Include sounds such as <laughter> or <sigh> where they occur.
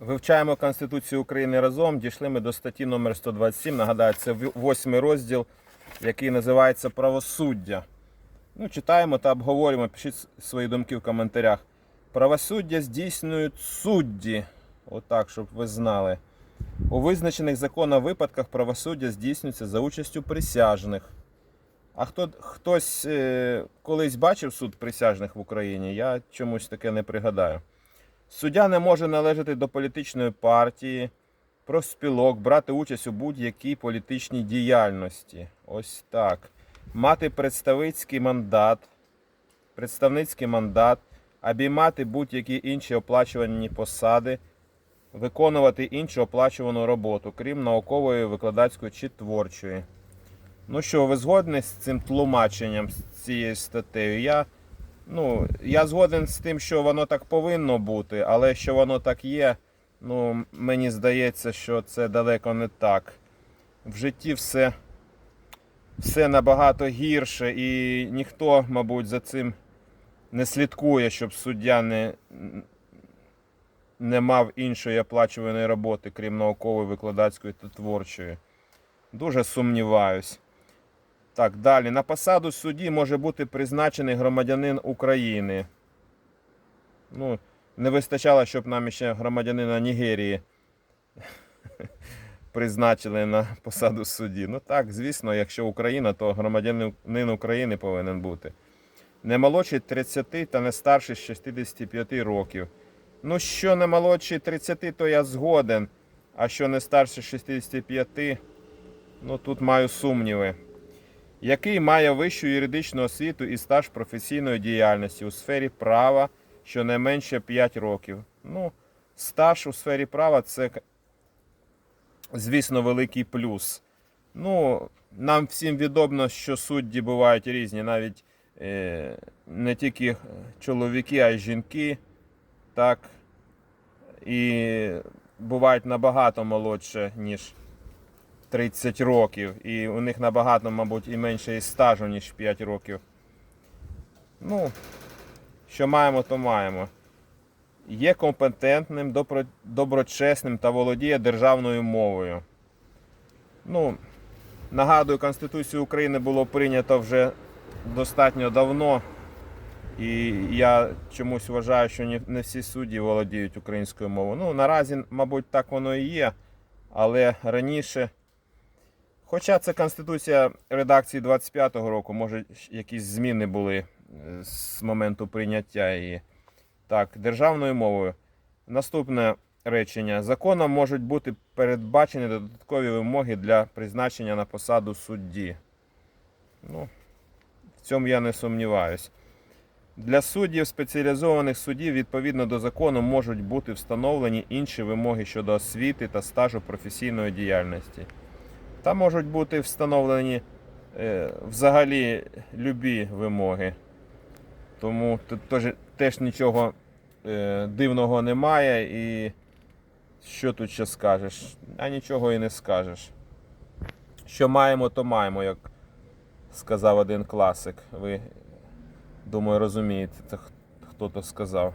Вивчаємо Конституцію України разом. Дійшли ми до статті номер 127. Нагадаю, це восьмий розділ, який називається Правосуддя. Ну, читаємо та обговорюємо. Пишіть свої думки в коментарях. Правосуддя здійснюють судді. Отак, щоб ви знали. У визначених законом випадках правосуддя здійснюється за участю присяжних. А хто, хтось е, колись бачив суд присяжних в Україні? Я чомусь таке не пригадаю. Суддя не може належати до політичної партії, профспілок, брати участь у будь-якій політичній діяльності. Ось так. Мати представницький мандат, представницький мандат, обіймати будь-які інші оплачувані посади, виконувати іншу оплачувану роботу, крім наукової, викладацької чи творчої. Ну що, ви згодні з цим тлумаченням, з цією статтею? Я, ну, я згоден з тим, що воно так повинно бути, але що воно так є, ну, мені здається, що це далеко не так. В житті все, все набагато гірше, і ніхто, мабуть, за цим не слідкує, щоб суддя не, не мав іншої оплачуваної роботи, крім наукової, викладацької та творчої. Дуже сумніваюсь. Так, далі. На посаду судді може бути призначений громадянин України. Ну, не вистачало, щоб нам ще громадянина Нігерії <laughs> призначили на посаду судді. Ну так, звісно, якщо Україна, то громадянин України повинен бути. Не молодший 30 та не старший 65 років. Ну, що не молодший 30, то я згоден. А що не старший 65, ну тут маю сумніви який має вищу юридичну освіту і стаж професійної діяльності у сфері права щонайменше 5 років. Ну, стаж у сфері права це, звісно, великий плюс. Ну, нам всім відомо, що судді бувають різні, навіть е, не тільки чоловіки, а й жінки. Так. І бувають набагато молодше, ніж 30 років, і у них набагато, мабуть, і менше стажу, ніж 5 років. Ну, що маємо, то маємо. Є компетентним, добро, доброчесним та володіє державною мовою. Ну, нагадую, Конституцію України було прийнято вже достатньо давно. І я чомусь вважаю, що не всі судді володіють українською мовою. Ну, наразі, мабуть, так воно і є. Але раніше. Хоча це Конституція редакції 25-го року, може якісь зміни були е, з моменту прийняття її. Так, державною мовою. Наступне речення. Законом можуть бути передбачені додаткові вимоги для призначення на посаду судді. Ну, в цьому я не сумніваюсь. Для суддів спеціалізованих судів відповідно до закону можуть бути встановлені інші вимоги щодо освіти та стажу професійної діяльності. Та можуть бути встановлені е, взагалі любі вимоги. Тому тут теж, теж нічого е, дивного немає. І що тут ще скажеш? А нічого і не скажеш. Що маємо, то маємо, як сказав один класик. Ви, думаю, розумієте, хто то сказав.